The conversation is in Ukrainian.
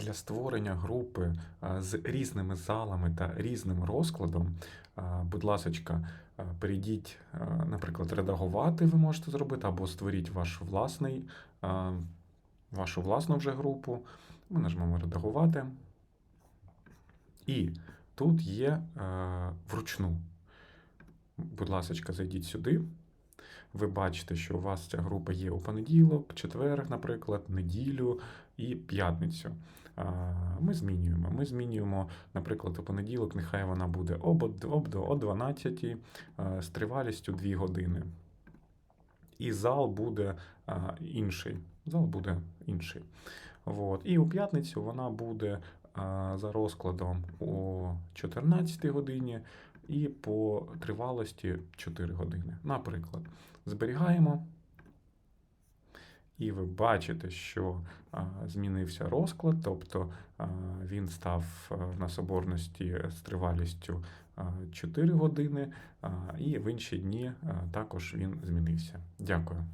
Для створення групи з різними залами та різним розкладом, будь ласка, перейдіть, наприклад, редагувати ви можете зробити, або створіть ваш власний, вашу власну вже групу. Ми нажмемо редагувати. І тут є вручну. Будь ласка, зайдіть сюди. Ви бачите, що у вас ця група є у понеділок, четвер, наприклад, неділю і п'ятницю. Ми змінюємо. Ми змінюємо, наприклад, у понеділок, нехай вона буде об, об, о 12 е, з тривалістю 2 години. І зал буде інший. Зал буде інший. От. І у п'ятницю вона буде а, за розкладом о 14 годині і по тривалості 4 години. Наприклад, зберігаємо. І ви бачите, що а, змінився розклад, тобто а, він став на соборності з тривалістю а, 4 години, а, і в інші дні а, також він змінився. Дякую.